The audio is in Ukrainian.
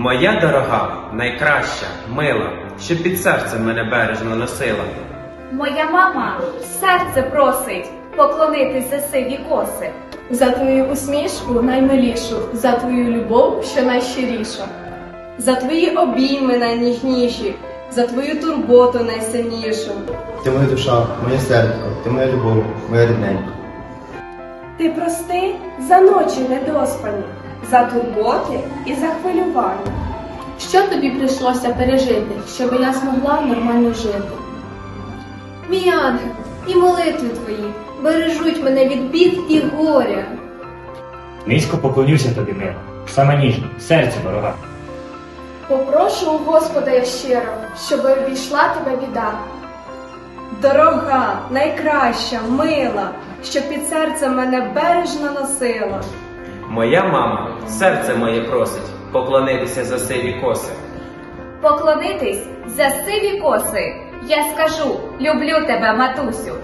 Моя дорога, найкраща, мила, що під серцем мене бережно носила. Моя мама серце просить поклонитись за сиві коси. За твою усмішку наймилішу, за твою любов, що найщиріша, за твої обійми найніжніші, за твою турботу найсильнішу. Ти моя душа, моє сердко, ти моя любов, моя рідненька. Ти прости за ночі недоспані, за турботи і за хвилювання. Що тобі прийшлося пережити, щоб я змогла нормально жити? Мій ангел, і молитви твої бережуть мене від бід і горя. Низько поклонюся тобі, мила, саме ніжно, серце дорога. Попрошу у Господа я щиро, щоб обійшла тебе біда. Дорога, найкраща, мила, що під серцем мене бережно носила. Моя мама серце моє просить поклонитися за сиві коси. Поклонитись за сиві коси. Я скажу, люблю тебе, матусю.